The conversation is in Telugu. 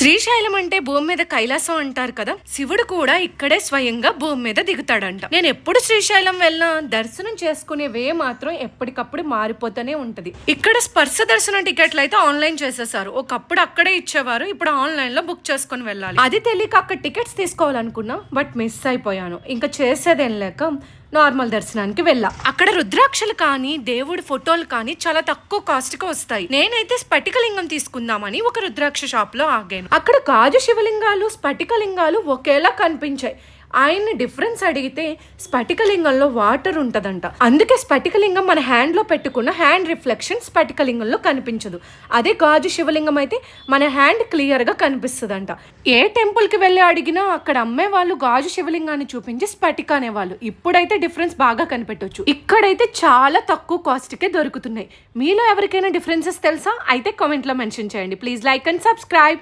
శ్రీశైలం అంటే భూమి మీద కైలాసం అంటారు కదా? శివుడు కూడా ఇక్కడే స్వయంగా భూమి మీద దిగుతాడంట. నేను ఎప్పుడు శ్రీశైలం వెళ్ళినా దర్శనం చేసుకునే వే మాత్రం ఎప్పటికప్పుడు మారిపోతూనే ఉంటది. ఇక్కడ స్పర్శ దర్శనం టికెట్లు అయితే ఆన్లైన్ చేసేసారు. ఒకప్పుడు అక్కడే ఇచ్చేవారు ఇప్పుడు ఆన్లైన్లో బుక్ చేసుకుని వెళ్ళాలి. అది తెలియక అక్కడ టికెట్స్ తీసుకోవాలనుకున్నా బట్ మిస్ అయిపోయాను. ఇంకా చేసేదేం లేక నార్మల్ దర్శనానికి వెళ్ళా. అక్కడ రుద్రాక్షలు కానీ దేవుడి ఫోటోలు కానీ చాలా తక్కువ కాస్ట్కి వస్తాయి. నేనైతే స్ఫటికలింగం తీసుకుందామని ఒక రుద్రాక్ష షాప్లో ఆగాను. అక్కడ గాజు శివలింగాలు స్ఫటికలింగాలు ఒకేలా కనిపించాయి. ఆయన్ని డిఫరెన్స్ అడిగితే స్ఫటికలింగంలో వాటర్ ఉంటుందంట. అందుకే స్ఫటికలింగం మన హ్యాండ్లో పెట్టుకున్న హ్యాండ్ రిఫ్లెక్షన్ స్ఫటికలింగంలో కనిపించదు. అదే గాజు శివలింగం అయితే మన హ్యాండ్ క్లియర్గా కనిపిస్తుందంట. ఏ టెంపుల్కి వెళ్ళి అడిగినా అక్కడ అమ్మే వాళ్ళు గాజు శివలింగాన్ని చూపించి స్ఫటిక అనేవాళ్ళు. ఇప్పుడైతే డిఫరెన్స్ బాగా కనిపెట్టొచ్చు. ఇక్కడైతే చాలా తక్కువ కాస్ట్కే దొరుకుతున్నాయి. మీలో ఎవరికైనా డిఫరెన్సెస్ తెలుసా? అయితే కామెంట్లో మెన్షన్ చేయండి. Please like and subscribe.